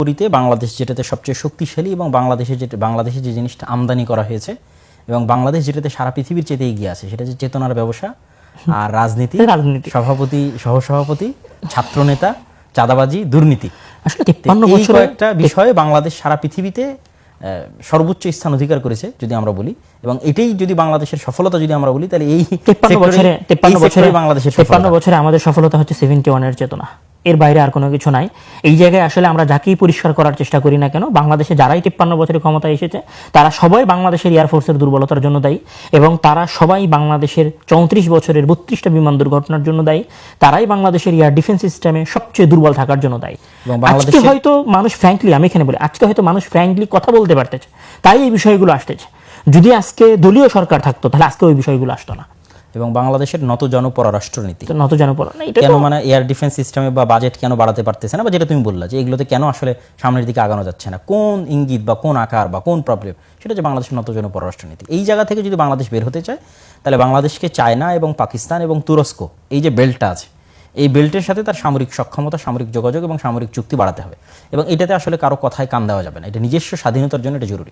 পরিতে বাংলাদেশ যেটাতে সবচেয়ে শক্তিশালী এবং বাংলাদেশে যেটা বাংলাদেশে যে জিনিসটা আমদানি করা হয়েছে এবং বাংলাদেশ যেটাতে সারা পৃথিবীর চেয়ে এগিয়ে আছে সেটা হচ্ছে চেতনার ব্যবসা আর রাজনীতি রাজনীতি। সভাপতি সহসভাপতি ছাত্রনেতা চাঁদাবাজি দুর্নীতি। আসলে তিপ্পান্ন বছরে বিষয়ে বাংলাদেশ সারা পৃথিবীতে সর্বোচ্চ স্থান অধিকার করেছে যদি আমরা বলি। এবং এটাই যদি বাংলাদেশের সফলতা যদি আমরা বলি তাহলে এই তেপ্পান্ন বছরে তেপ্পান্ন বছরে বাংলাদেশের তেপ্পান্ন বছরে আমাদের সফলতা হচ্ছে সেভেন্টি ওয়ানের চেতনা। এর বাইরে আর কোনো কিছু নাই। এই জায়গায় আসলে আমরা যাকেই পরিষ্কার করার চেষ্টা করি না কেন বাংলাদেশে যারাই তিপ্পান্ন বছরের ক্ষমতায় এসেছে তারা সবাই বাংলাদেশের এয়ারফোর্সের দুর্বলতার জন্য দায়ী এবং তারা সবাই বাংলাদেশের চৌত্রিশ বছরের বত্রিশটা বিমান দুর্ঘটনার জন্য দায়ী। তারাই বাংলাদেশের এয়ার ডিফেন্স সিস্টেমে সবচেয়ে দুর্বল থাকার জন্য দায়ী। আজকে হয়তো মানুষ ফ্র্যাঙ্কলি আমি এখানে বলি আজকে হয়তো মানুষ ফ্র্যাঙ্কলি কথা বলতে পারতেছে তাই এই বিষয়গুলো আসতেছে। যদি আজকে দলীয় সরকার থাকতো তাহলে আজকে ওই বিষয়গুলো আসতো না। এবং বাংলাদেশের নত জন পররাষ্ট্রনীতি তো নত জানো না এটা কেন মানে এয়ার ডিফেন্স সিস্টেমে বা বাজেট কেন বাড়াতে পারতেছে না? বা যেটা তুমি বললা যে এগুলোতে কেন আসলে সামনের দিকে আগানো যাচ্ছে না? কোন ইঙ্গিত বা কোন আকার বা কোন প্রবলেম সেটা হচ্ছে বাংলাদেশের নতজন পররাষ্ট্রনীতি এই জায়গা থেকে যদি বাংলাদেশ বের হতে চায় তাহলে বাংলাদেশকে চায়না এবং পাকিস্তান এবং তুরস্ক এই যে বেল্টটা আছে এই বেল্টের সাথে তার সামরিক সক্ষমতা সামরিক যোগাযোগ এবং সামরিক চুক্তি বাড়াতে হবে। এবং এটাতে আসলে কারও কথায় কান দেওয়া যাবে না। এটা নিজস্ব স্বাধীনতার জন্য এটা জরুরি।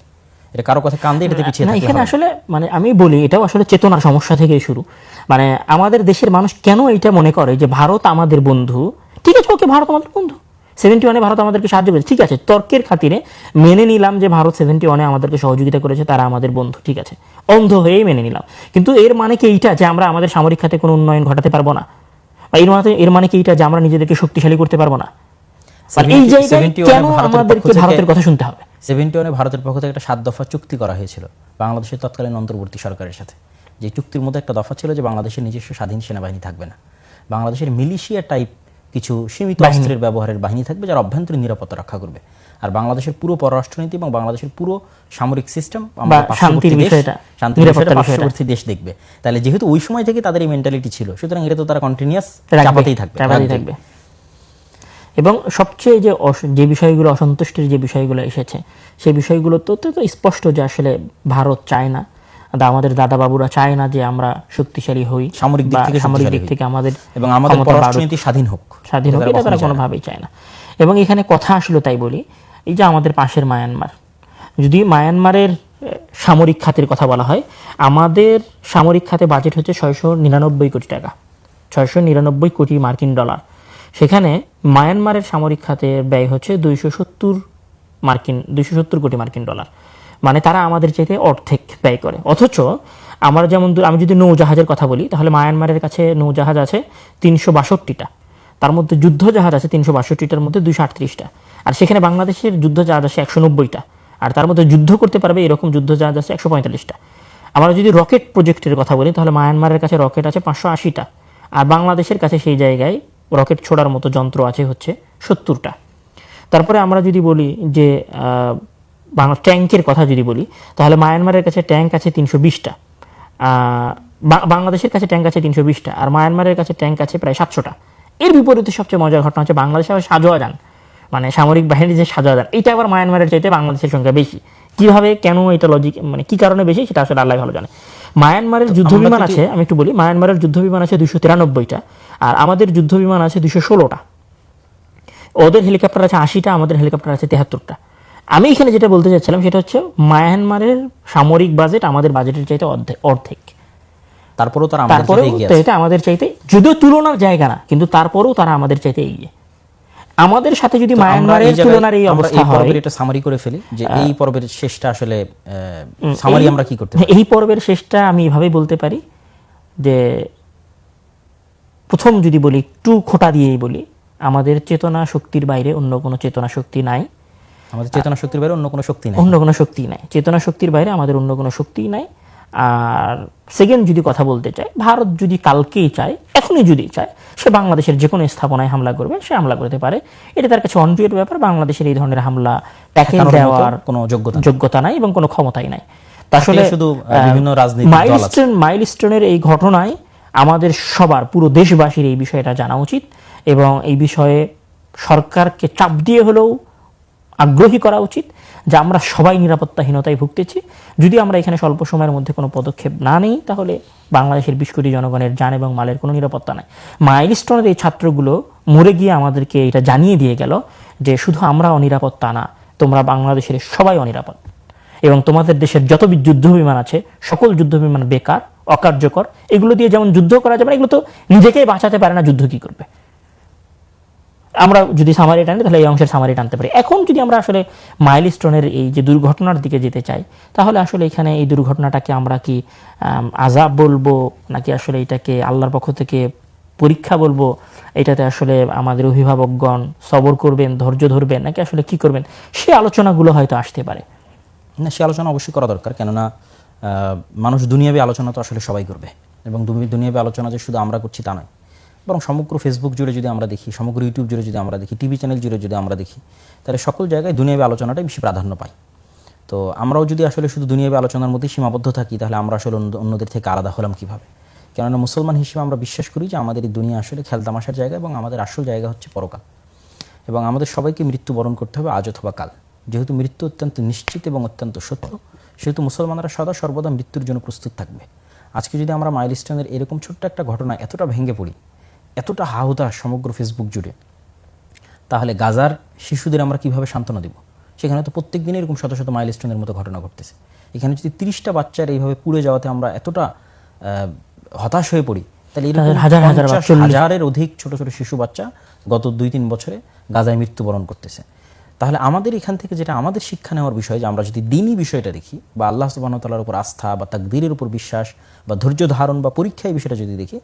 এটা কারও কথায় কান দিয়ে এটাতে পিছিয়ে না এখানে আসলে মানে আমি বলি এটাও আসলে চেতনার সমস্যা থেকেই শুরু। মানে আমাদের দেশের মানুষ কেন এটা মনে করে যে ভারত আমাদের বন্ধু? ঠিক আছে ওকে ভারত আমাদের বন্ধু। সেভেন্টি ওয়ানে ভারত আমাদেরকে সাহায্য করেছে ঠিক আছে তর্কের খাতিরে মেনে নিলাম যে ভারত সেভেন্টি ওয়ানে আমাদেরকে সহযোগিতা করেছে তারা আমাদের বন্ধু ঠিক আছে। অন্ধ হয়েই মেনে নিলাম। কিন্তু এর মানে কি এইটা যে আমরা আমাদের সামরিক খাতে কোনো উন্নয়ন ঘটাতে পারব না? বা এর মানে এর মানে কি এইটা যে আমরা নিজেদেরকে শক্তিশালী করতে পারব না? মানে এই জায়গায় কেন আমাদেরকে ভারতের কথা শুনতে হবে? সেভেন্টি ওয়ানে ভারতের পক্ষ থেকে একটা সাত দফা চুক্তি করা হয়েছিল বাংলাদেশের তৎকালীন অন্তর্বর্তী সরকারের সাথে। যে চুক্তির মধ্যে একটা দফা ছিল যে বাংলাদেশের নিজস্ব স্বাধীন সেনাবাহিনী থাকবে না। বাংলাদেশের মিলিশিয়া টাইপ কিছু সীমিত অস্ত্রের ব্যবহারের বাহিনী থাকবে যারা অভ্যন্তরীণ নিরাপত্তা রক্ষা করবে। আর বাংলাদেশের পুরো পররাষ্ট্রনীতি এবং বাংলাদেশের পুরো সামরিক সিস্টেম। পার্শ্ববর্তী দেশ দেখবে। তাহলে যেহেতু ওই সময় থেকে তাদের এই মেন্টালিটি ছিল সুতরাং এটা তো তারা কন্টিনিউয়াস চাপাতেই থাকবে। থাকবে। এবং সবচেয়ে যে যে বিষয়গুলো অসন্তুষ্টির যে বিষয়গুলো এসেছে সেই বিষয়গুলো তো স্পষ্ট যে আসলে ভারত চায় না আমাদের দাদা বাবুরা চায় না যে আমরা শক্তিশালী হই সামরিক দিক থেকে সামরিক দিক থেকে আমাদের এবং আমাদের পররাষ্ট্রনীতি স্বাধীন হোক। স্বাধীন হোক এটা তারা। কোনোভাবেই চায় না। এবং এখানে কথা আসলো তাই বলি এই যে আমাদের পাশের মায়ানমার যদি মায়ানমারের সামরিক খাতের কথা বলা হয় আমাদের সামরিক খাতে বাজেট হচ্ছে ছয়শো নিরানব্বই কোটি টাকা ছয়শো নিরানব্বই কোটি মার্কিন ডলার। সেখানে মায়ানমারের সামরিক খাতের ব্যয় হচ্ছে দুইশো সত্তর মার্কিন, দুইশো সত্তর কোটি মার্কিন ডলার। মানে তারা আমাদের চাইতে অর্ধেক ব্যয় করে। অথচ আমরা যেমন আমি যদি নৌজাহাজের কথা বলি, তাহলে মায়ানমারের কাছে নৌজাহাজ আছে তিনশো বাষট্টিটা। তার মধ্যে যুদ্ধ জাহাজ আছে তিনশো বাষট্টিটার মধ্যে দুইশো আটত্রিশটা। আর সেখানে বাংলাদেশের যুদ্ধ জাহাজ আছে একশো নব্বইটা। আর তার মধ্যে যুদ্ধ করতে পারবে এরকম যুদ্ধ জাহাজ আছে একশো পঁয়তাল্লিশটা। আমরা যদি রকেট প্রজেক্টের কথা বলি, তাহলে মায়ানমারের কাছে রকেট আছে পাঁচশো আশিটা। আর বাংলাদেশের কাছে সেই জায়গায় রকেট ছোড়ার মতো যন্ত্র আছে হচ্ছে সত্তরটা। তারপরে আমরা যদি বলি যে বাংলা ট্যাঙ্কের কথা যদি বলি, তাহলে মায়ানমারের কাছে ট্যাঙ্ক আছে তিনশো বিশটা। বাংলাদেশের কাছে ট্যাঙ্ক আছে তিনশো বিশটা আর মায়ানমারের কাছে ট্যাঙ্ক আছে প্রায় সাতশোটা। এর বিপরীতে সবচেয়ে মজার ঘটনা হচ্ছে বাংলাদেশে আবার সাজোয়া যান মানে সামরিক বাহিনী যে সাজোয়া যান এটা আবার মায়ানমারের চাইতে বাংলাদেশের সংখ্যা বেশি। কীভাবে, কেন এটা লজিক মানে কী কারণে বেশি, সেটা আসলে আল্লাহ ভালো জানে। মায়ানমারের যুদ্ধ বিমান আছে আমি একটু বলি মায়ানমারের যুদ্ধ বিমান আছে দুশো তিরানব্বইটা আর আমাদের যুদ্ধ বিমান আছে দুশো ষোলোটা। ওদের হেলিকপ্টার আছে আশিটা আমাদের হেলিকপ্টার আছে তেহাত্তরটা। আমি এখানে যেটা বলতে চাচ্ছিলাম সেটা হচ্ছে মায়ানমারের সামরিক বাজেট আমাদের বাজেটের চাইতে অর্ধেক অর্ধেক। তারপরেও তারা আমাদের তারপরেও এটা আমাদের চাইতে যদিও তুলনার জায়গা না কিন্তু তারপরেও তারা আমাদের চাইতে এগিয়ে। আমাদের সাথে যদি মায়ানমারের তুলনার এই অবস্থা হয় পর্বের এটা সামারি করে ফেলি যে এই পর্বের শেষটা আসলে সামারি আমরা কি করতে এই পর্বের শেষটা আমি এভাবেই বলতে পারি যে প্রথম যদি বলি একটু খোটা দিয়েই বলি আমাদের চেতনা শক্তির বাইরে অন্য কোনো চেতনা শক্তি নাই। আমাদের চেতনা শক্তির বাইরে অন্য কোনো শক্তি নাই। অন্য কোনো শক্তি নাই। চেতনা শক্তির বাইরে আমাদের অন্য কোনো শক্তি নাই। আর সেকেন্ড যদি কথা বলতে চাই ভারত যদি কালকেই চায় এখনই যদি চায় সে বাংলাদেশের যে কোনো স্থাপনায় হামলা করবে সে হামলা করতে পারে। এটা তার কাছে অনজুয়ের ব্যাপার বাংলাদেশের এই ধরনের হামলা প্যাকেজ দেওয়ার কোনো যোগ্যতা যোগ্যতা নাই এবং কোনো ক্ষমতাই নাই। আসলে শুধু বিভিন্ন রাজনৈতিক মাইলস্টোন মাইলস্টোনের এই ঘটনায় আমাদের সবার পুরো দেশবাসীর এই বিষয়টা জানা উচিত এবং এই বিষয়ে সরকারকে চাপ দিয়ে হলেও আগ্রহী করা উচিত। যে আমরা সবাই নিরাপত্তাহীনতায় ভুগতেছি। যদি আমরা এখানে স্বল্প সময়ের মধ্যে কোনো পদক্ষেপ না নিই, তাহলে বাংলাদেশের বিশ কোটি জনগণের যান এবং মালের কোনো নিরাপত্তা নাই। মাইলস্টোনের এই ছাত্রগুলো মরে গিয়ে আমাদেরকে এটা জানিয়ে দিয়ে গেল যে শুধু আমরা অনিরাপত্তা না, তোমরা বাংলাদেশের সবাই অনিরাপদ। এবং তোমাদের দেশের যত যুদ্ধ বিমান আছে, সকল যুদ্ধ বিমান বেকার, অকার্যকর, এগুলো দিয়ে যেমন যুদ্ধ করা যাবে না, এগুলো তো নিজেকেই বাঁচাতে পারে না, যুদ্ধ কি করবে? আমরা যদি সামারি টানি, তাহলে এই অংশের সামারি টানতে পারি। এখন যদি আমরা আসলে মাইলস্টোনের এই যে দুর্ঘটনার দিকে যেতে চাই, তাহলে আসলে এখানে এই দুর্ঘটনাটাকে আমরা কি আজাব বলব, নাকি আসলে এটাকে আল্লাহর পক্ষ থেকে পরীক্ষা বলব, এটাতে আসলে আমাদের অভিভাবকগণ সবর করবেন, ধৈর্য ধরবেন, নাকি আসলে কি করবেন, সে আলোচনাগুলো হয়তো আসতে পারে। না, সে আলোচনা অবশ্যই করা দরকার, কেননা মানুষ দুনিয়াবী আলোচনা তো আসলে সবাই করবে, এবং দুনি- দুনিয়াবী আলোচনা যে শুধু আমরা করছি তা নয়। বরং সমগ্র ফেসবুক জুড়ে যদি আমরা দেখি, সমগ্র ইউটিউব জুড়ে যদি আমরা দেখি টিভি চ্যানেল জুড়ে যদি আমরা দেখি, তাহলে সকল জায়গায় দুনিয়াবী আলোচনাটাই বেশি প্রাধান্য পায়। তো আমরাও যদি আসলে শুধু দুনিয়াবী আলোচনার মধ্যেই সীমাবদ্ধ থাকি, তাহলে আমরা আসলে অন্য- অন্যদের থেকে আলাদা হলাম কীভাবে? কেননা মুসলমান হিসেবে আমরা বিশ্বাস করি যে আমাদের এই দুনিয়া আসলে খেলতামাশার জায়গা এবং আমাদের আসল জায়গা হচ্ছে পরকাল। এবং আমাদের সবাইকে মৃত্যুবরণ করতে হবে আজ অথবা কাল। যেহেতু মৃত্যু অত্যন্ত নিশ্চিত এবং অত্যন্ত সত্য, সেহেতু মুসলমানরা সদা সর্বদা মৃত্যুর জন্য প্রস্তুত থাকবে। আজকে যদি আমরা মাইলস্টোনের এরকম ছোট্ট একটা ঘটনা এতটা ভেঙে পড়ি এতটা হাহুতাশ সমগ্র ফেসবুক জুড়ে তাহলে গাজার শিশুদের আমরা কীভাবে সান্ত্বনা দেব? সেখানে তো প্রত্যেক দিন এরকম শত শত মাইলস্টোনের মতো ঘটনা ঘটতেছে। এখানে যদি তিরিশটা বাচ্চার এইভাবে পুড়ে যাওয়াতে আমরা এতটা হতাশ হয়ে পড়ি তাহলে এরকম হাজার হাজার হাজারের অধিক ছোট ছোট শিশু বাচ্চা গত দুই তিন বছরে গাজায় মৃত্যুবরণ করতেছে। তাহলে আমাদের এখান থেকে যেটা আমাদের শিক্ষা নেওয়ার বিষয় যে আমরা যদি দিনই বিষয়টা দেখি বা আল্লাহ সুবাহতালার উপর আস্থা বা তাকদীরের উপর বিশ্বাস বা ধৈর্য ধারণ বা পরীক্ষা এই বিষয়টা যদি দেখি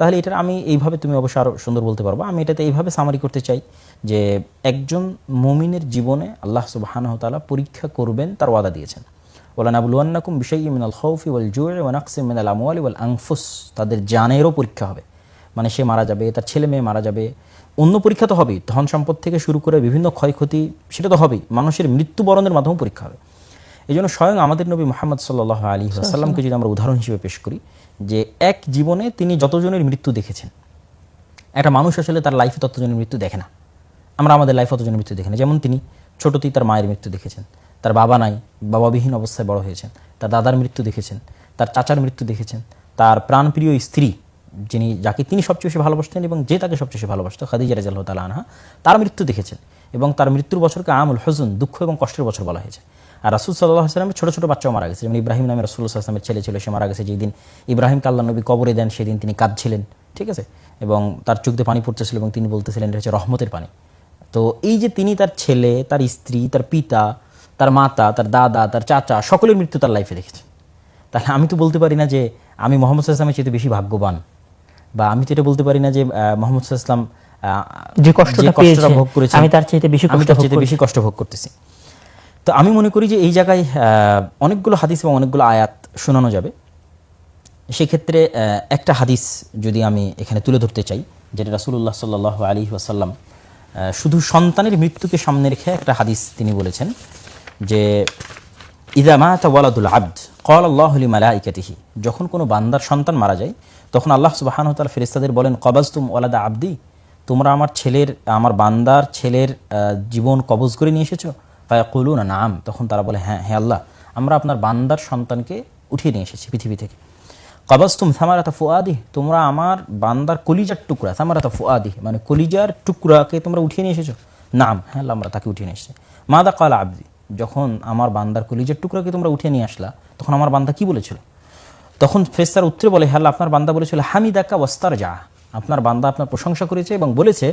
তাহলে এটা আমি এইভাবে তুমি অবশ্য আরও সুন্দর বলতে পারব। আমি এটাতে এইভাবে সামারি করতে চাই যে একজন মমিনের জীবনে আল্লাহ সুবাহানহতালা পরীক্ষা করবেন, তার ওয়াদা দিয়েছেন। ওলা নাবুলুয়ান্নাকুম বিষয় মিনাল খৌফি ওয়াল জুয়ে ওয়ানাকসিম মিনাল আমওয়ালি ওয়াল আংফুস তাদের জানেরও পরীক্ষা হবে। মানে সে মারা যাবে, তার ছেলে মেয়ে মারা যাবে। অন্য পরীক্ষা তো হবেই। ধন সম্পদ থেকে শুরু করে বিভিন্ন ক্ষয়ক্ষতি, সেটা তো হবেই। মানুষের মৃত্যুবরণের মাধ্যমে পরীক্ষা হবে। এই জন্য স্বয়ং আমাদের নবী মোহাম্মদ সাল্লাহ আলী আসাল্লামকে যদি আমরা উদাহরণ হিসেবে পেশ করি যে এক জীবনে তিনি যতজনের মৃত্যু দেখেছেন একটা মানুষ আসলে তার লাইফে ততজনের মৃত্যু দেখে না। আমরা আমাদের লাইফে ততজনের মৃত্যু দেখি না। যেমন তিনি ছোটতেই তার মায়ের মৃত্যু দেখেছেন তার বাবা নাই বাবাবিহীন অবস্থায় বড় হয়েছেন তার দাদার মৃত্যু দেখেছেন তার চাচার মৃত্যু দেখেছেন তার প্রাণপ্রিয় স্ত্রী যিনি যাকে তিনি সবচেয়ে বেশি ভালোবাসতেন এবং যে তাকে সবচেয়ে বেশি ভালোবাসত খাদিজা রাজাল তালা আনহা তার মৃত্যু দেখেছেন এবং তার মৃত্যুর বছরকে আমুল হজুন দুঃখ এবং কষ্টের বছর বলা হয়েছে। আর রাসুল সাল্লাহ আসলামের ছোটো ছোটো বাচ্চাও মারা গেছে। যেমন ইব্রাহিম নামে রাসুল আসলামের ছেলে ছিল সে মারা গেছে যেই দিন ইব্রাহিমকে আল্লাহ নবী কবরে দেন সেদিন তিনি কাঁদছিলেন ঠিক আছে? এবং তার দিয়ে পানি পড়তেছিল এবং তিনি বলতেছিলেন এটা হচ্ছে রহমতের পানি। তো এই যে তিনি তার ছেলে তার স্ত্রী তার পিতা তার মাতা তার দাদা তার চাচা সকলের মৃত্যু তার লাইফে দেখেছেন তাহলে আমি তো বলতে পারি না যে আমি মোহাম্মদ সাল্লামের চেয়ে বেশি ভাগ্যবান। বা আমি তো এটা বলতে পারি না যে আহ, মোহাম্মদ সাল্লাম যে কষ্টটা ভোগ করেছেন আমি তার চাইতে বেশি আমি কষ্ট তার বেশি কষ্ট ভোগ করতেছি। তো আমি মনে করি যে এই জায়গায় অনেকগুলো হাদিস এবং অনেকগুলো আয়াত শোনানো যাবে। সেক্ষেত্রে একটা হাদিস যদি আমি এখানে তুলে ধরতে চাই, যেটা রাসুল্লাহ সাল্লাহ আলী ওয়াসাল্লাম শুধু সন্তানের মৃত্যুকে সামনে রেখে একটা হাদিস তিনি বলেছেন যে, ইদা মাতা ওয়ালাদুল আব্দ কল আল্লাহ মালাইকাতিহি যখন কোনো বান্দার সন্তান মারা যায়, তখন আল্লাহ সুবাহান তাল ফেরিস্তাদের বলেন কবাজ তুম ওয়ালাদা আব্দি, তোমরা আমার ছেলের, আমার বান্দার ছেলের জীবন কবজ করে নিয়ে এসেছ? তাই কলু না নাম। তখন তারা বলে হ্যাঁ হে আল্লাহ, আমরা আপনার বান্দার সন্তানকে উঠিয়ে নিয়ে এসেছি পৃথিবী থেকে। কবাজ তুম থামারাতা ফুয়াদি তোমরা আমার বান্দার কলিজার টুকরা থামারাতা ফুয়াদি মানে কলিজার টুকরাকে তোমরা উঠিয়ে নিয়ে এসেছ? নাম হ্যাঁ আল্লাহ, আমরা তাকে উঠিয়ে নিয়ে এসেছি। মাদা কাল আবদি, যখন আমার বান্দার কলিজার টুকরাকে তোমরা উঠিয়ে নিয়ে আসলা, তখন আমার বান্দা কি বলেছিল? তখন ফেরেস্তার উত্তরে বলে হ্যাঁ আপনার বান্দা বলেছিল, হামিদাকা ওয়াস্তার যা আপনার বান্দা আপনার প্রশংসা করেছে এবং বলেছে,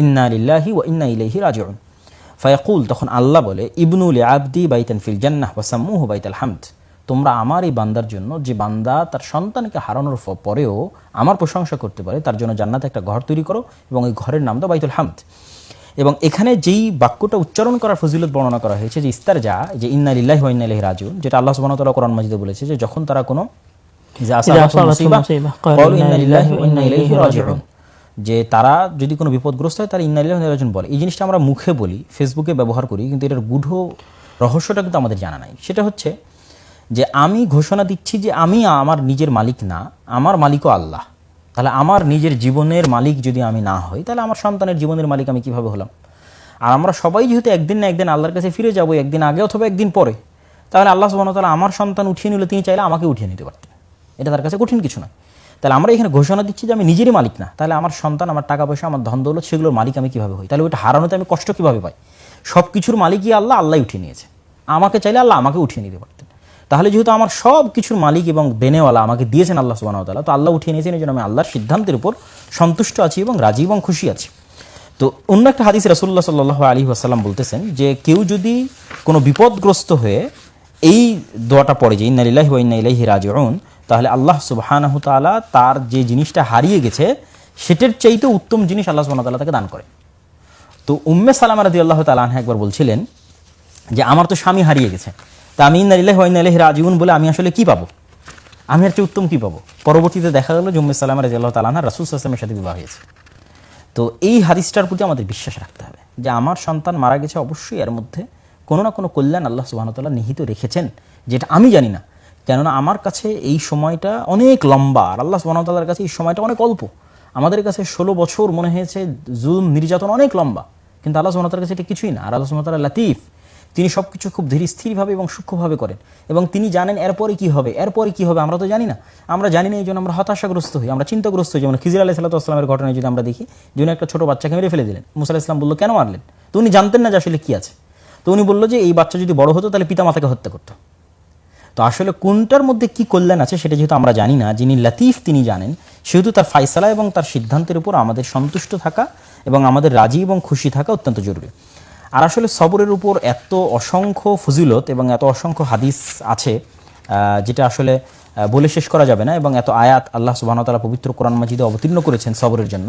ইন্না লিল্লাহি ও ইন্না ইলাইহি রাজিউন। ফায়াকুল তখন আল্লাহ বলে ইবনুল আবদি বাইতান ফিল জান্নাহ ওয়াসাম্মুহু বাইতাল হামদ। তোমরা আমার এই বান্দার জন্য যে বান্দা তার সন্তানকে হারানোর পরেও আমার প্রশংসা করতে পারে তার জন্য জান্নাতে একটা ঘর তৈরি করো এবং ওই ঘরের নাম দাও বাইতুল হামদ। এবং এখানে যেই বাক্যটা উচ্চারণ করার ফজিলত বর্ণনা করা হয়েছে যে ইস্তার যা যে ইন্না লিল্লাহি ওয়া ইন্না ইলাইহি রাজিউন যেটা আল্লাহ সুবহানাহু ওয়া তাআলা কোরআন মাজিদে বলেছে যে যখন তারা কোনো আসাবাতুহুম আসাবাতুহুম মুসিবা ইন্না লিল্লাহি ওয়া ইন্না ইলাইহি রাজিউন। যে তারা যদি কোনো বিপদগ্রস্ত হয়, তারা ইন্না লিল্লাহি ওয়া ইন্না ইলাইহি রাজিউন বলে। এই জিনিসটা আমরা মুখে বলি, ফেসবুকে ব্যবহার করি, কিন্তু এটার গূঢ় রহস্যটা কিন্তু আমাদের জানা নাই। সেটা হচ্ছে যে আমি ঘোষণা দিচ্ছি যে আমি আমার নিজের মালিক না, আমার মালিকও আল্লাহ। তাহলে আমার নিজের জীবনের মালিক যদি আমি না হই, তাহলে আমার সন্তানের জীবনের মালিক আমি কীভাবে হলাম? আর আমরা সবাই যেহেতু একদিন না একদিন আল্লাহর কাছে ফিরে যাব, একদিন আগে অথবা একদিন পরে, তাহলে আল্লাহ সুবাহ তাআলা আমার সন্তান উঠিয়ে নিলে তিনি চাইলে আমাকে উঠিয়ে নিতে পারতেন। এটা তার কাছে কঠিন কিছু নয় তাহলে আমরা এখানে ঘোষণা দিচ্ছি যে আমি নিজেরই মালিক না। তাহলে আমার সন্তান, আমার টাকা পয়সা, আমার ধন দৌলত, সেগুলোর মালিক আমি কীভাবে হই? তাহলে ওইটা হারানোতে আমি কষ্ট কীভাবে পাই? সব কিছুর মালিকই আল্লাহ আল্লাহ উঠিয়ে নিয়েছে। আমাকে চাইলে আল্লাহ আমাকে উঠিয়ে নিতে পারতেন। তাহলে যেহেতু আমার সব কিছুর মালিক এবং দেনেওয়ালা আমাকে দিয়েছেন আল্লাহ সুবাহ তাআলা, তো আল্লাহ উঠিয়ে নিয়েছেন এই জন্য আমি আল্লাহর সিদ্ধান্তের উপর সন্তুষ্ট আছি এবং রাজি এবং খুশি আছি। তো অন্য একটা হাদিস রাসুল্লাহ সাল্লাহ আলী আসাল্লাম বলতেছেন যে কেউ যদি কোনো বিপদগ্রস্ত হয়ে এই দোয়াটা পড়ে যে ইন্নালিল্লাহি ওয়া ইন্না ইলাইহি রাজিউন তাহলে আল্লাহ সুবহানাহু তাআলা তার যে জিনিসটা হারিয়ে গেছে, সেটার চাইতে উত্তম জিনিস আল্লাহ সুবহানাহু তাআলা তাকে দান করে। তো উম্মে সালামা রাদিয়াল্লাহু তাআলা আনহা একবার বলছিলেন যে, আমার তো স্বামী হারিয়ে গেছে। তা আমি ইন্না ইলাইহি রাজিউন বলে আমি আসলে কি পাবো? আমি আর চেয়ে উত্তম কী পাবো? পরবর্তীতে দেখা গেল যে উম্মে সালামা রাদিয়াল্লাহু তাআলা আনহা রাসূল ওয়াসাল্লামের সাথে বিবাহ হয়েছে। তো এই হাদিসটার প্রতি আমাদের বিশ্বাস রাখতে হবে যে, আমার সন্তান মারা গেছে অবশ্যই এর মধ্যে কোনো না কোনো কল্যাণ আল্লাহ সুবাহতাল্লাহ নিহিত রেখেছেন, যেটা আমি জানি না। কেননা আমার কাছে এই সময়টা অনেক লম্বা, আর আল্লাহ সুবাহতাল্লাহর কাছে এই সময়টা অনেক অল্প। আমাদের কাছে ষোলো বছর মনে হয়েছে জুলুম, নির্যাতন অনেক লম্বা, কিন্তু আল্লাহ সুবাহতাল্লার কাছে এটা কিছুই না। আর আল্লাহ সুবাহতাল্লাহ লাতিফ, তিনি সব কিছু খুব ধীর স্থিরভাবে এবং সূক্ষ্মভাবে করেন। এবং তিনি জানেন এরপরে কি হবে, এরপরে কি হবে, আমরা তো জানি না। আমরা জানি না এই জন্য আমরা হতাশাগ্রস্ত হই, আমরা চিন্তাগ্রস্ত হই। যেমন খিজির আলাহ সাল্লাহামের ঘটনায় যদি আমরা দেখি যিনি একটা ছোটো বাচ্চাকে মেরে ফেলে দিলেন। মুসা ইসলাম বলল, কেন মারলেন? তো উনি জানতেন না যে আসলে কী আছে। তো উনি বলল যে, এই বাচ্চা যদি বড় হতো, তাহলে পিতা মাতাকে হত্যা করতো। তো আসলে কোনটার মধ্যে কি কল্যাণ আছে সেটা যেহেতু আমরা জানি না, যিনি লাতিফ তিনি জানেন, সেহেতু তার ফাইসালা এবং তার সিদ্ধান্তের উপর আমাদের সন্তুষ্ট থাকা এবং আমাদের রাজি এবং খুশি থাকা অত্যন্ত জরুরি। আর আসলে সবরের উপর এত অসংখ্য ফজিলত এবং এত অসংখ্য হাদিস আছে যেটা আসলে বলে শেষ করা যাবে না এবং এত আয়াত আল্লাহ সুবাহতালা পবিত্র কোরআন মাজিদে অবতীর্ণ করেছেন সবরের জন্য।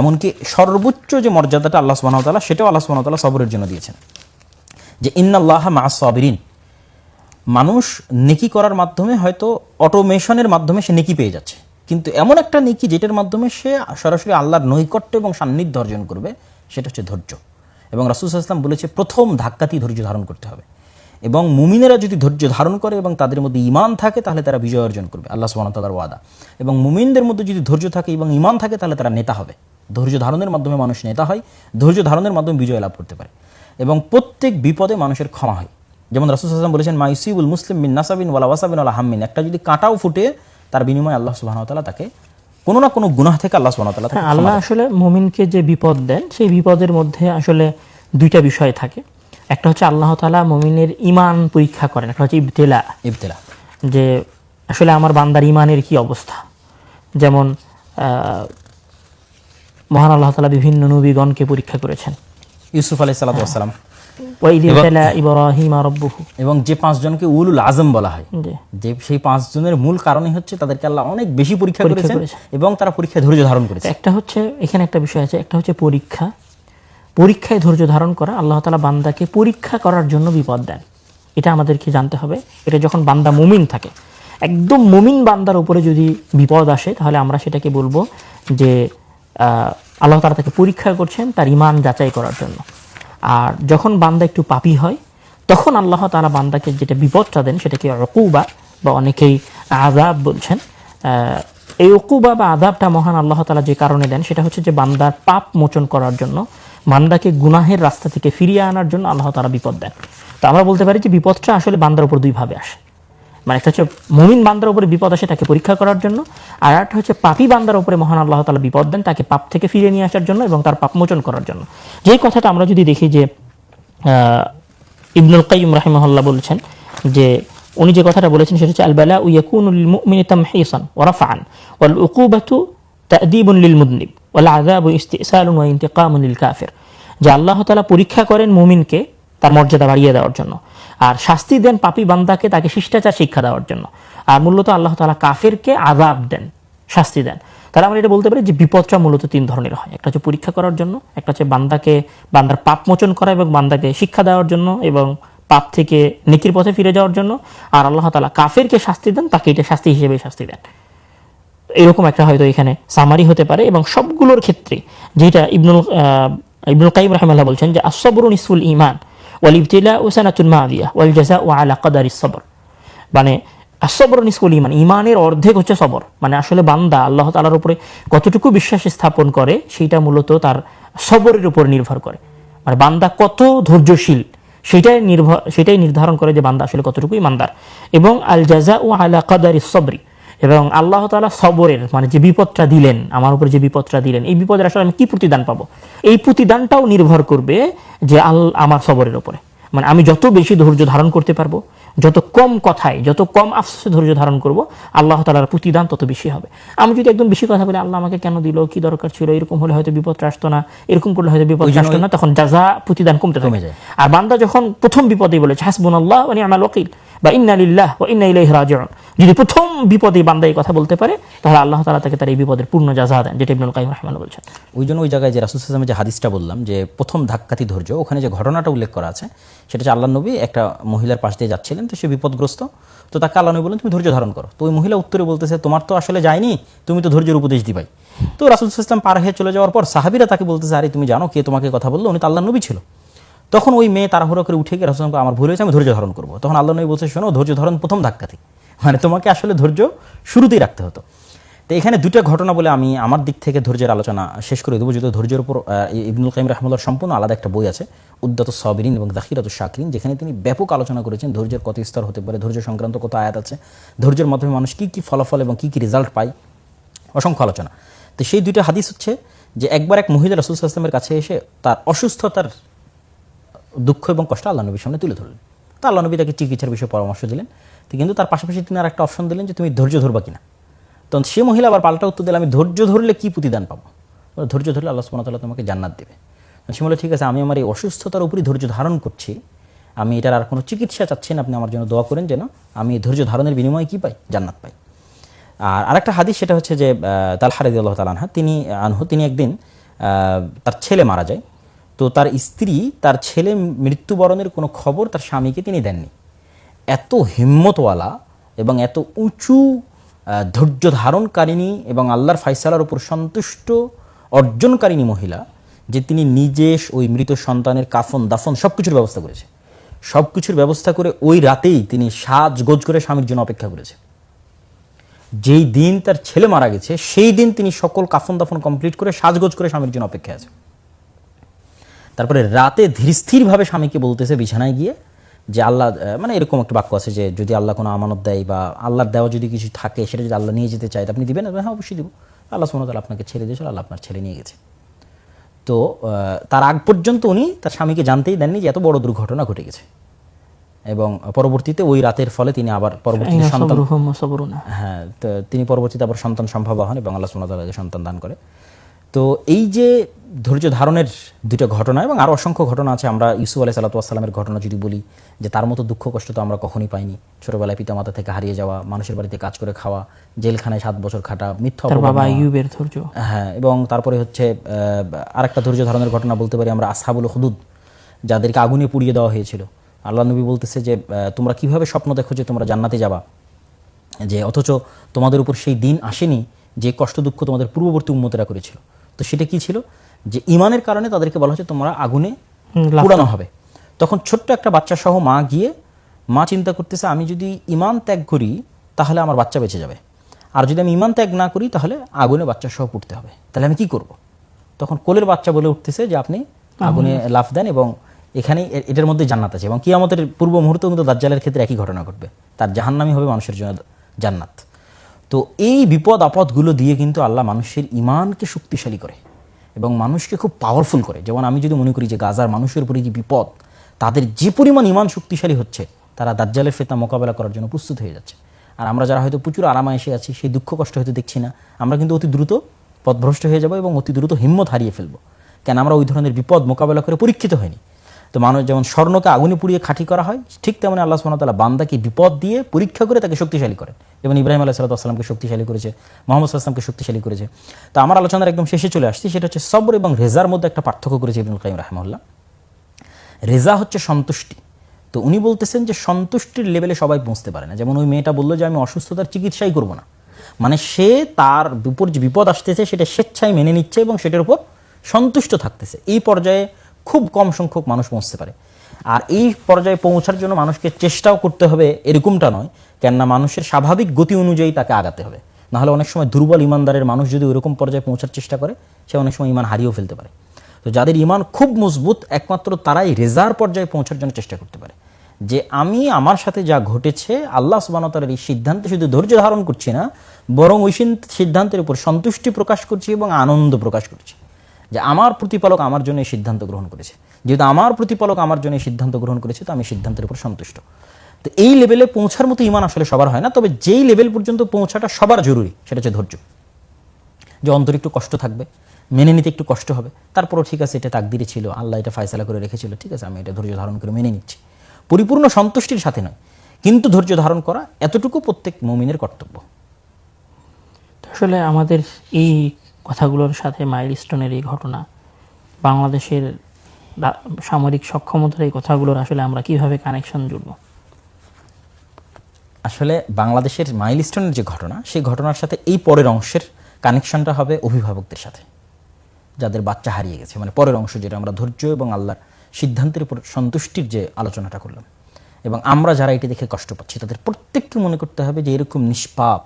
এমনকি সর্বোচ্চ যে মর্যাদাটা আল্লাহ সুবাহতালা সেটাও আল্লাহ সুবাহতালা সবরের জন্য দিয়েছেন। যে ইন্নাল্লাহ মা সাবিরিন মানুষ নেকি করার মাধ্যমে হয়তো অটোমেশনের মাধ্যমে সে নেকি পেয়ে যাচ্ছে। কিন্তু এমন একটা নেকি যেটার মাধ্যমে সে সরাসরি আল্লাহর নৈকট্য এবং সান্নিধ্য অর্জন করবে, সেটা হচ্ছে ধৈর্য। এবং রাসুল ইসলাম বলেছে, প্রথম ধাক্কাতেই ধৈর্য ধারণ করতে হবে। এবং মুমিনেরা যদি ধৈর্য ধারণ করে এবং তাদের মধ্যে ইমান থাকে, তাহলে তারা বিজয় অর্জন করবে, আল্লাহ সুবাহতালার ওয়াদা। এবং মুমিনদের মধ্যে যদি ধৈর্য থাকে এবং ইমান থাকে, তাহলে তারা নেতা হবে। ধৈর্য ধারণের মাধ্যমে মানুষ নেতা হয়, ধৈর্য ধারণের মাধ্যমে বিজয় লাভ করতে পারে। এবং প্রত্যেক বিপদে মানুষের ক্ষমা হয়। যেমন রাসুল হাসান বলেছেন মাইসিবুল মুসলিম বিন নাসাবিন ওয়ালা ওয়াসাবিন ওয়ালা হাম্মিন। একটা যদি কাঁটাও ফুটে তার বিনিময়ে আল্লাহ সুবাহতালা তাকে কোনো না কোনো গুনাহ থেকে আল্লাহ সুবাহতালা হ্যাঁ, আল্লাহ আসলে মুমিনকে যে বিপদ দেন সেই বিপদের মধ্যে আসলে দুইটা বিষয় থাকে। একটা হচ্ছে আল্লাহ তালা মুমিনের ইমান পরীক্ষা করেন একটা হচ্ছে ইবতেলা। ইবতেলা। যে আসলে আমার বান্দার ইমানের কি অবস্থা? যেমন আহ, মহান আল্লাহ তালা বিভিন্ন নবীগণকে পরীক্ষা করেছেন। ইউসুফ আলাই এবং যে পাঁচজনকে উলুল আজম বলা হয় যে সেই পাঁচজনের মূল কারণই হচ্ছে তাদেরকে আল্লাহ অনেক বেশি পরীক্ষা করেছেন। এবং তারা পরীক্ষায় ধৈর্য ধারণ করেছে। একটা হচ্ছে এখানে একটা বিষয় আছে একটা হচ্ছে পরীক্ষা। পরীক্ষায় ধৈর্য ধারণ করা আল্লাহ তালা বান্দাকে পরীক্ষা করার জন্য বিপদ দেন। এটা আমাদেরকে জানতে হবে। এটা যখন বান্দা মুমিন থাকে একদম মুমিন বান্দার উপরে যদি বিপদ আসে তাহলে আমরা সেটাকে বলব যে আহ, আল্লাহ তালা তাকে পরীক্ষা করছেন তার ইমান যাচাই করার জন্য। আর যখন বান্দা একটু পাপি হয়, তখন আল্লাহ তারা বান্দাকে যেটা বিপদটা দেন সেটাকে অকুবা বা অনেকেই আজাব বলছেন। এই অকুবা বা আদাবটা মহান আল্লাহ তালা যে কারণে দেন সেটা হচ্ছে যে বান্দার পাপ মোচন করার জন্য, বান্দাকে গুনাহের রাস্তা থেকে ফিরিয়ে আনার জন্য আল্লাহ তারা বিপদ দেন। তো আমরা বলতে পারি যে বিপদটা আসলে বান্দার উপর দুইভাবে আসে। মানে একটা হচ্ছে মুমিন বান্দার উপরে বিপদ আসে তাকে পরীক্ষা করার জন্য, আর একটা হচ্ছে পাপি বান্দার উপরে মহান আল্লাহ তালা বিপদ দেন তাকে পাপ থেকে ফিরিয়ে নিয়ে আসার জন্য এবং তার পাপ মোচন করার জন্য। যেই কথাটা আমরা যদি দেখি যে ইবনুল কাইম রাহিমহল্লা বলছেন যে, উনি যে কথাটা বলেছেন সেটা হচ্ছে, আলবালা ইয়াকুনু লিল মুমিনি তামহিসান ওয়া রাফআন ওয়াল উকুবাতু তা'দীবুন লিল মুদনিব ওয়াল আযাবু ইস্তিসালুন ওয়া ইন্তিকামুন কাফির যে আল্লাহ তাআলা পরীক্ষা করেন মুমিনকে তার মর্যাদা বাড়িয়ে দেওয়ার জন্য। আর শাস্তি দেন পাপী বান্দাকে তাকে শিষ্টাচার শিক্ষা দেওয়ার জন্য। আর মূলত আল্লাহ তাআলা কাফেরকে আযাব দেন, শাস্তি দেন। তাহলে আমরা এটা বলতে পারি যে বিপদটা মূলত তিন ধরনের হয়। একটা হচ্ছে পরীক্ষা করার জন্য, একটা হচ্ছে বান্দাকে, বান্দার পাপ মোচন করা এবং বান্দাকে শিক্ষা দেওয়ার জন্য এবং পাপ থেকে নেকির পথে ফিরে যাওয়ার জন্য। আর আল্লাহ তালা কাফেরকে শাস্তি দেন, তাকে এটা শাস্তি হিসেবে শাস্তি দেন। এরকম একটা হয়তো এখানে সামারি হতে পারে এবং সবগুলোর ক্ষেত্রে যেটা ইবনুল ইবনুল কাইম রহমাল্লাহ বলছেন যে আসবরুন ইসফুল ইমান ওয়াল ইবতিলা ওসানাতুল মাদিয়া ওয়াল জাজা ওয়া আলা কাদার সবর মানে আসবর নিসকুল ইমান ইমানের অর্ধেক হচ্ছে সবর মানে আসলে বান্দা আল্লাহ তালার উপরে কতটুকু বিশ্বাস স্থাপন করে, সেইটা মূলত তার সবরের উপর নির্ভর করে। মানে বান্দা কত ধৈর্যশীল, সেটাই নির্ভর সেটাই নির্ধারণ করে যে বান্দা আসলে কতটুকু ইমানদার। এবং আল জাজা ও আলা কাদার সবরি এবং আল্লাহ তাআলা সবরের মানে যে বিপদটা দিলেন আমার উপর যে বিপদটা দিলেন এই বিপদের আসলে আমি কি প্রতিদান পাবো? এই প্রতিদানটাও নির্ভর করবে যে আল আমার সবরের উপরে। মানে আমি যত বেশি ধৈর্য ধারণ করতে পারব যত কম কথায় যত কম আফসোসে ধৈর্য ধারণ করব আল্লাহ তালার প্রতিদান তত বেশি হবে। আমি যদি একদম বেশি কথা বলি আল্লাহ আমাকে কেন দিল কি দরকার ছিল এরকম হলে হয়তো বিপদ আসতো না এরকম করলে হয়তো বিপদ আসতো না তখন যা যা প্রতিদান কমতে কমে থাকে যায়। আর বান্দা যখন প্রথম বিপদে বলেছে হাসবুন আল্লাহ মানে আমার ওকিল বা ইন্না লিল্লাহ ও ইন্না ইলাইহি রাজিউন। যদি প্রথম বিপদে বান্দা এই কথা বলতে পারে, তাহলে আল্লাহ তাআলা তাকে তার এই বিপদের পূর্ণ জাযা দেন, যেটা ইবনুল কাইয়িম রাহিমাহুল্লাহ বলছেন। ওই জন্য ওই জায়গায় যে রাসুল সাল্লামের যে হাদিসটা বললাম, যে প্রথম ধাক্কাতি ধৈর্য, ওখানে যে ঘটনাটা উল্লেখ করা আছে, সেটা হচ্ছে আল্লাহ নবী একটা মহিলার পাশ দিয়ে যাচ্ছিলেন, তো সে বিপদগ্রস্ত। তো তাকে আল্লাহ নবী বলেন তুমি ধৈর্য ধারণ করো। তো ওই মহিলা উত্তরে বলতেছে, তোমার তো আসলে যায়নি, তুমি তো ধৈর্যের উপদেশ দিবাই। তো রাসুল ইসলাম পার হয়ে চলে যাওয়ার পর সাহাবিরা তাকে বলতেছে, আরে তুমি জানো কে তোমাকে কথা বলল? উনি তো আল্লাহ নবী ছিল। তখন ওই মেয়ে তাড়াহুড়ো করে উঠে গিয়ে রাসুল আমার ভুল হয়েছে, আমি ধৈর্য ধারণ করব। তখন আল্লাহ নবী বলছে, শোনো, ধৈর্য ধারণ প্রথম ধাক্কাতেই মানে তোমাকে আসলে ধৈর্য শুরুতেই রাখতে হতো। তো এখানে দুটো ঘটনা বলে আমি আমার দিক থেকে ধৈর্যের আলোচনা শেষ করে দেবো। যদি ধৈর্যের উপর ইবনুল কাইম রহমুল্লার সম্পূর্ণ আলাদা একটা বই আছে উদ্যত সবরিন এবং দাখিরাত শাকরিন, যেখানে তিনি ব্যাপক আলোচনা করেছেন ধৈর্যের কত স্তর হতে পারে, ধৈর্য সংক্রান্ত কত আয়াত আছে, ধৈর্যের মাধ্যমে মানুষ কী কী ফলাফল এবং কী কী রেজাল্ট পায়, অসংখ্য আলোচনা। তো সেই দুইটা হাদিস হচ্ছে যে একবার এক মহিলা রসুল আসলামের কাছে এসে তার অসুস্থতার দুঃখ এবং কষ্ট আল্লাহ নবীর সামনে তুলে ধরলেন। তো আল্লাহ নবী তাকে চিকিৎসার বিষয়ে পরামর্শ দিলেন। কিন্তু তার পাশাপাশি তিনি আর একটা অপশন দিলেন যে, তুমি ধৈর্য ধরবা কিনা? তখন সে মহিলা আবার পাল্টা উত্তর দিলে আমি ধৈর্য ধরলে কি প্রতিদান পাবো? ধৈর্য ধরলে আল্লাহ ওয়া তোমাকে জান্নাত দেবে। সে বলে ঠিক আছে, আমি আমার এই অসুস্থতার উপরই ধৈর্য ধারণ করছি। আমি এটার আর কোনো চিকিৎসা চাচ্ছেন, আপনি আমার জন্য দোয়া করেন যেন আমি ধৈর্য ধারণের বিনিময়ে কী পাই? জান্নাত পাই। আর আরেকটা হাদিস সেটা হচ্ছে যে তালহারিদ আল্লাহ তালানহা তিনি, আনহু, তিনি একদিন তার ছেলে মারা যায়। তো তার স্ত্রী, তার ছেলে মৃত্যুবরণের কোনো খবর তার স্বামীকে তিনি দেননি। এত হিম্মতওয়ালা এবং এত উঁচু ধৈর্য ধারণকারিণী এবং আল্লাহর ফাইসালার উপর সন্তুষ্ট, অর্জনকারিণী মহিলা যে তিনি নিজে ওই মৃত সন্তানের কাফন, দাফন সব কিছুর ব্যবস্থা করেছে। সব কিছুর ব্যবস্থা করে ওই রাতেই তিনি সাজগোজ করে স্বামীর জন্য অপেক্ষা করেছে। যেই দিন তার ছেলে মারা গেছে, সেই দিন তিনি সকল কাফন, দাফন কমপ্লিট করে সাজগোজ করে স্বামীর জন্য অপেক্ষা আছে। তারপরে রাতে ধীরস্থিরভাবে স্বামীকে বলতেছে বিছানায় গিয়ে যে আল্লাহ মানে এরকম একটা বাক্য আছে যে যদি আল্লাহ কোনো আমানত দেয় বা আল্লাহর দেওয়া যদি কিছু থাকে সেটা যদি আল্লাহ নিয়ে যেতে চায় আপনি দিবেন? হ্যাঁ অবশ্যই দিব। আল্লাহ তালা আপনাকে ছেড়ে দিয়েছিল আল্লাহ আপনার ছেলে নিয়ে গেছে। তো তার আগ পর্যন্ত উনি তার স্বামীকে জানতেই দেননি যে এত বড় দুর্ঘটনা ঘটে গেছে। এবং পরবর্তীতে ওই রাতের ফলে তিনি আবার পরবর্তীতে সন্তান। হ্যাঁ তো তিনি পরবর্তীতে আবার সন্তান সম্ভব হন এবং আল্লাহ ওয়া সন্তান দান করে। তো এই যে ধৈর্য ধারণের দুটো ঘটনা এবং আরও অসংখ্য ঘটনা আছে। আমরা ইসু আলাই সাল্লাতামের ঘটনা যদি বলি যে তার মতো দুঃখ কষ্ট তো আমরা কখনই পাইনি। ছোটবেলায় পিতামাতা থেকে হারিয়ে যাওয়া মানুষের বাড়িতে কাজ করে খাওয়া জেলখানায় সাত বছর খাটা মিথ্যা বাবা ইউবের ধৈর্য। হ্যাঁ এবং তারপরে হচ্ছে আরেকটা ধৈর্য ধারণের ঘটনা বলতে পারি আমরা আসহাবুল হদুদ যাদেরকে আগুনে পুড়িয়ে দেওয়া হয়েছিল। আল্লাহ নবী বলতেছে যে তোমরা কীভাবে স্বপ্ন দেখো যে তোমরা জান্নাতে যাবা? যে অথচ তোমাদের উপর সেই দিন আসেনি যে কষ্ট দুঃখ তোমাদের পূর্ববর্তী উন্মতেরা করেছিল। তো সেটা কি ছিল? যে ইমানের কারণে তাদেরকে বলা হচ্ছে তোমরা আগুনে পোড়ানো হবে। তখন ছোট্ট একটা বাচ্চা সহ মা গিয়ে মা চিন্তা করতেছে আমি যদি ইমান ত্যাগ করি তাহলে আমার বাচ্চা বেঁচে যাবে। আর যদি আমি ইমান ত্যাগ না করি তাহলে আগুনে বাচ্চা সহ পুড়তে হবে। তাহলে আমি কি করব? তখন কোলের বাচ্চা বলে উঠতেছে যে আপনি আগুনে লাফ দেন এবং এখানে এটার মধ্যে জান্নাত আছে এবং কিয়ামতের পূর্ব মুহূর্তে কিন্তু দাজ্জালের ক্ষেত্রে একই ঘটনা ঘটবে। তার জাহান্নামি হবে মানুষের জন্য জান্নাত। তো এই বিপদ আপদগুলো দিয়ে কিন্তু আল্লাহ মানুষের ইমানকে শক্তিশালী করে। এবং মানুষকে খুব পাওয়ারফুল করে। যেমন আমি যদি মনে করি যে গাজার মানুষের উপরে যে বিপদ, তাদের যে পরিমাণ ইমান শক্তিশালী হচ্ছে, তারা দাজ্জালের ফেতনা মোকাবেলা করার জন্য প্রস্তুত হয়ে যাচ্ছে। আর আমরা যারা হয়তো প্রচুর আরামায়েশে আছি, সেই দুঃখ কষ্ট হয়তো দেখছি না, আমরা কিন্তু অতি দ্রুত পথভ্রষ্ট হয়ে যাব এবং অতি দ্রুত হিম্মত হারিয়ে ফেলব। কেন? আমরা ওই ধরনের বিপদ মোকাবেলা করে পরীক্ষিত হয়নি। তো মানুষ যেমন স্বর্ণকে আগুনে পুড়িয়ে খাঁটি করা হয়, ঠিক তেমনি আল্লাহ ওয়া বান্দাকে বিপদ দিয়ে পরীক্ষা করে তাকে শক্তিশালী করেন। যেমন ইব্রাহিম আলাহ সাল্লামকে শক্তিশালী করেছে, মোহাম্মদ সাল্লামকে শক্তিশালী করেছে। তো আমার আলোচনার একদম শেষে চলে আসছি, সেটা হচ্ছে সবর এবং রেজার মধ্যে একটা পার্থক্য করেছে ইবনুল কাইম রাহমাল্লাহ রেজা হচ্ছে সন্তুষ্টি। তো উনি বলতেছেন যে সন্তুষ্টির লেভেলে সবাই পৌঁছতে পারে না। যেমন ওই মেয়েটা বলল যে, আমি অসুস্থতার চিকিৎসাই করব না। মানে সে তার উপর যে বিপদ আসতেছে, সেটা স্বেচ্ছায় মেনে নিচ্ছে এবং সেটার উপর সন্তুষ্ট থাকতেছে। এই পর্যায়ে খুব কম সংখ্যক মানুষ পৌঁছতে পারে। আর এই পর্যায়ে পৌঁছার জন্য মানুষকে চেষ্টাও করতে হবে, এরকমটা নয়, কেননা মানুষের স্বাভাবিক গতি অনুযায়ী তাকে আগাতে হবে। নাহলে অনেক সময় দুর্বল ইমানদারের মানুষ যদি ওইরকম পর্যায়ে পৌঁছার চেষ্টা করে, সে অনেক সময় ইমান হারিয়েও ফেলতে পারে। তো যাদের ইমান খুব মজবুত, একমাত্র তারাই রেজার পর্যায়ে পৌঁছার জন্য চেষ্টা করতে পারে। যে আমি, আমার সাথে যা ঘটেছে, আল্লাহ সুবাহতালের এই সিদ্ধান্তে শুধু ধৈর্য ধারণ করছি না, বরং ওই সিদ্ধান্তের উপর সন্তুষ্টি প্রকাশ করছি এবং আনন্দ প্রকাশ করছি। যে আমার প্রতিপালক আমার জন্য এই সিদ্ধান্ত গ্রহণ করেছে। যেহেতু আমার প্রতিপালক আমার জন্য এই সিদ্ধান্ত গ্রহণ করেছে, তো আমি সিদ্ধান্তের উপর সন্তুষ্ট। তো এই লেভেলে পৌঁছার মতো ইমান আসলে সবার হয় না, তবে যেই লেভেল পর্যন্ত পৌঁছাটা সবার জরুরি, সেটা হচ্ছে ধৈর্য। যে অন্তর একটু কষ্ট থাকবে, মেনে নিতে একটু কষ্ট হবে, তারপরও ঠিক আছে, এটা তাকদিরে ছিল, আল্লাহ এটা ফায়সালা করে রেখেছিল, ঠিক আছে, আমি এটা ধৈর্য ধারণ করে মেনে নিচ্ছি। পরিপূর্ণ সন্তুষ্টির সাথে নয়, কিন্তু ধৈর্য ধারণ করা এতটুকু প্রত্যেক মমিনের কর্তব্য। আসলে আমাদের এই কথাগুলোর সাথে মাইলস্টোনের এই ঘটনা, বাংলাদেশের সামরিক সক্ষমতার এই কথাগুলোর আসলে আমরা কীভাবে কানেকশন জুড়ব? আসলে বাংলাদেশের মাইলস্টোনের যে ঘটনা, সেই ঘটনার সাথে এই পরের অংশের কানেকশনটা হবে অভিভাবকদের সাথে, যাদের বাচ্চা হারিয়ে গেছে। মানে পরের অংশ যেটা আমরা ধৈর্য এবং আল্লাহর সিদ্ধান্তের উপর সন্তুষ্টির যে আলোচনাটা করলাম। এবং আমরা যারা এটি দেখে কষ্ট পাচ্ছি, তাদের প্রত্যেককে মনে করতে হবে যে এরকম নিষ্পাপ,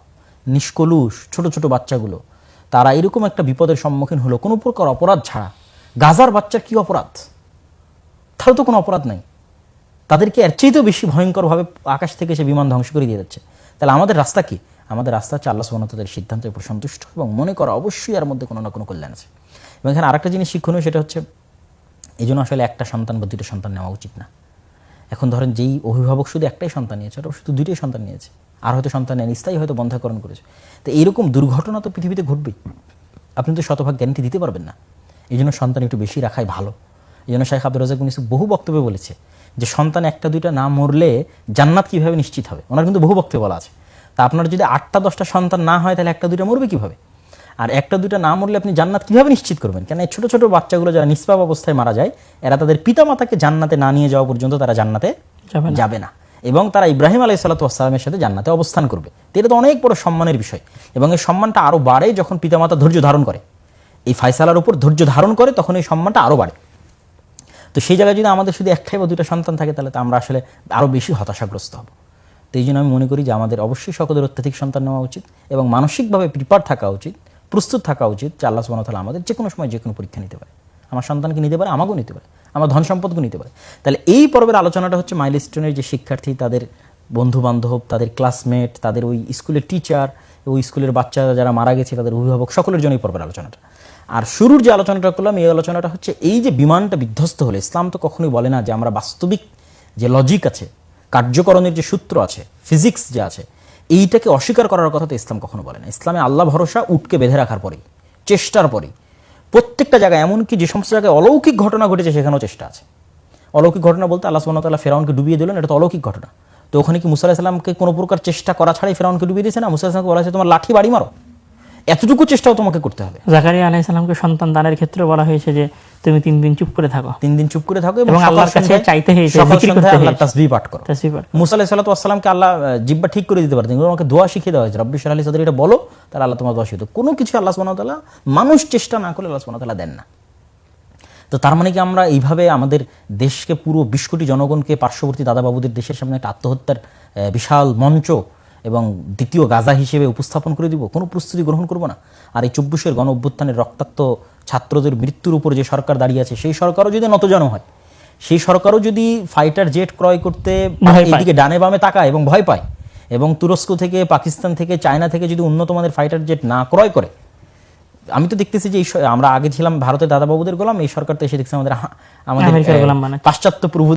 নিষ্কলুষ ছোট ছোট বাচ্চাগুলো তারা এরকম একটা বিপদের সম্মুখীন হলো, কোনো প্রকার অপরাধ ছাড়া। গাজার বাচ্চার কি অপরাধ? তাহলে তো কোনো অপরাধ নাই। তাদেরকে এর চাইতেও বেশি ভয়ঙ্করভাবে আকাশ থেকে সে বিমান ধ্বংস করে দিয়ে যাচ্ছে। তাহলে আমাদের রাস্তা কি? আমাদের রাস্তা হচ্ছে আল্লাহ সুবাহ তাদের সিদ্ধান্তের উপর সন্তুষ্ট এবং মনে করা অবশ্যই এর মধ্যে কোনো না কোনো কল্যাণ আছে। এবং এখানে আরেকটা জিনিস শিক্ষণীয়, সেটা হচ্ছে এই জন্য আসলে একটা সন্তান বা দুটো সন্তান নেওয়া উচিত না। এখন ধরেন যেই অভিভাবক শুধু একটাই সন্তান নিয়েছে ওটা শুধু দুইটাই সন্তান নিয়েছে আর হয়তো সন্তান নেন স্থায়ী হয়তো বন্ধাকরণ করেছে। তো এইরকম দুর্ঘটনা তো পৃথিবীতে ঘটবেই। আপনি তো শতভাগ গ্যারান্টি দিতে পারবেন না। এই জন্য সন্তান একটু বেশি রাখাই ভালো। এই জন্য শেখ আব্দুল রাজাক উনিস বহু বক্তব্যে বলেছে যে সন্তান একটা দুইটা না মরলে জান্নাত কীভাবে নিশ্চিত হবে? ওনার কিন্তু বহু বক্তব্য বলা আছে। তা আপনার যদি আটটা দশটা সন্তান না হয় তাহলে একটা দুইটা মরবে কীভাবে? আর একটা দুইটা না মরলে আপনি জান্নাত কীভাবে নিশ্চিত করবেন? কেন এই ছোট ছোট বাচ্চাগুলো যারা নিষ্পাপ অবস্থায় মারা যায় এরা তাদের পিতামাতাকে জান্নাতে না নিয়ে যাওয়া পর্যন্ত তারা জান্নাতে যাবে না। এবং তারা ইব্রাহিম আলাই সাল্লাতামের সাথে জান্নাতে অবস্থান করবে। এটা তো অনেক বড় সম্মানের বিষয়। এবং এই সম্মানটা আরও বাড়ে যখন পিতামাতা ধৈর্য ধারণ করে। এই ফায়সালার উপর ধৈর্য ধারণ করে তখন এই সম্মানটা আরও বাড়ে। তো সেই জায়গায় যদি আমাদের শুধু একটাই বা দুটো সন্তান থাকে, তাহলে তো আমরা আসলে আরও বেশি হতাশাগ্রস্ত হব। তো এই জন্য আমি মনে করি যে আমাদের অবশ্যই সকলের অত্যাধিক সন্তান নেওয়া উচিত এবং মানসিকভাবে প্রিপার থাকা উচিত, প্রস্তুত থাকা উচিত যে আল্লাহ সুবাহ আমাদের যে কোনো সময় যে কোনো পরীক্ষা নিতে পারে। আমার সন্তানকে নিতে পারে, আমাকেও নিতে পারে, আমার ধন সম্পদকে নিতে পারে। তাহলে এই পর্বের আলোচনাটা হচ্ছে মাইলস্টোনের যে শিক্ষার্থী, তাদের বন্ধু বান্ধব তাদের ক্লাসমেট তাদের ওই স্কুলের টিচার ওই স্কুলের বাচ্চারা যারা মারা গেছে, তাদের অভিভাবক, সকলের জন্য এই পর্বের আলোচনাটা। আর শুরুর যে আলোচনাটা করলাম, এই আলোচনাটা হচ্ছে এই যে বিমানটা বিধ্বস্ত হলে, ইসলাম তো কখনোই বলে না যে আমরা বাস্তবিক যে লজিক আছে, কার্যকরণের যে সূত্র আছে ফিজিক্স যে আছে, এইটাকে অস্বীকার করার কথা তো ইসলাম কখনো বলে না। ইসলামে আল্লাহ ভরসা, উটকে বেঁধে রাখার পরেই, চেষ্টার পরেই। প্রত্যেকটা জায়গায়, এমনকি যে সমস্ত জায়গায় অলৌকিক ঘটনা ঘটেছে, সেখানেও চেষ্টা আছে। অলৌকিক ঘটনা বলতে আল্লাহ ওয়া ফেরাউনকে ডুবিয়ে দিলেন, এটা তো অলৌকিক ঘটনা। তো ওখানে কি মুসা সাল্লামকে কোনো প্রকার চেষ্টা করা ছাড়াই ফেরাউনকে ডুবিয়ে দিয়েছে না? মুসা সাল্লামকে বলা হয়েছে, তোমার লাঠি বাড়ি মারো। এতটুকু চেষ্টাও তোমাকে করতে হবে। জাকারিয়া আলাইসালামকে সন্তান দানের ক্ষেত্রে বলা হয়েছে যে তুমি তিন দিন চুপ করে থাকো। তিন দিন চুপ করে থাকো এবং আল্লাহর কাছে চাইতে হয়েছে, সন্ধ্যায় করতে আল্লাহর হয়েছে। তাসবিহ পাঠ করো। তাসবিহ পাঠ। মুসা আলাইহিস সালাতু ওয়াসসালামকে আল্লাহ জিব্বা ঠিক করে দিতে পারতেন কিন্তু আমাকে দোয়া শিখিয়ে দেওয়া হয়েছে রব্বি সাল্লাহ সাদের এটা বলো তাহলে আল্লাহ তোমার দোয়া শিখতো কোনো কিছু আল্লাহ সুবহানাহু ওয়া তাআলা মানুষ চেষ্টা না করলে আল্লাহ সুবহানাহু ওয়া তাআলা দেন না। তো তার মানে কি আমরা এইভাবে আমাদের দেশকে পুরো বিশ কোটি জনগণকে পার্শ্ববর্তী দাদাবাবুদের দেশের সামনে একটা আত্মহত্যার বিশাল মঞ্চ এবং দ্বিতীয় গাজা হিসেবে উপস্থাপন করে দিব কোনো প্রস্তুতি গ্রহণ করব না আর এই চব্বিশের গণ অভ্যুত্থানের রক্তাক্ত ছাত্রদের মৃত্যুর উপর যে সরকার দাঁড়িয়ে আছে সেই সরকারও যদি নতজন হয় সেই সরকারও যদি ফাইটার জেট ক্রয় করতে এদিকে ডানে বামে তাকায় এবং ভয় পায় এবং তুরস্ক থেকে পাকিস্তান থেকে চায়না থেকে যদি উন্নত মানের ফাইটার জেট না ক্রয় করে আমি তো দেখতেছি যে আমরা আগে ছিলাম ভারতের দাদাবাবুদের গোলাম এই সরকার তো এসে দেখছি আমাদের আমাদের। পাশ্চাত্য প্রভু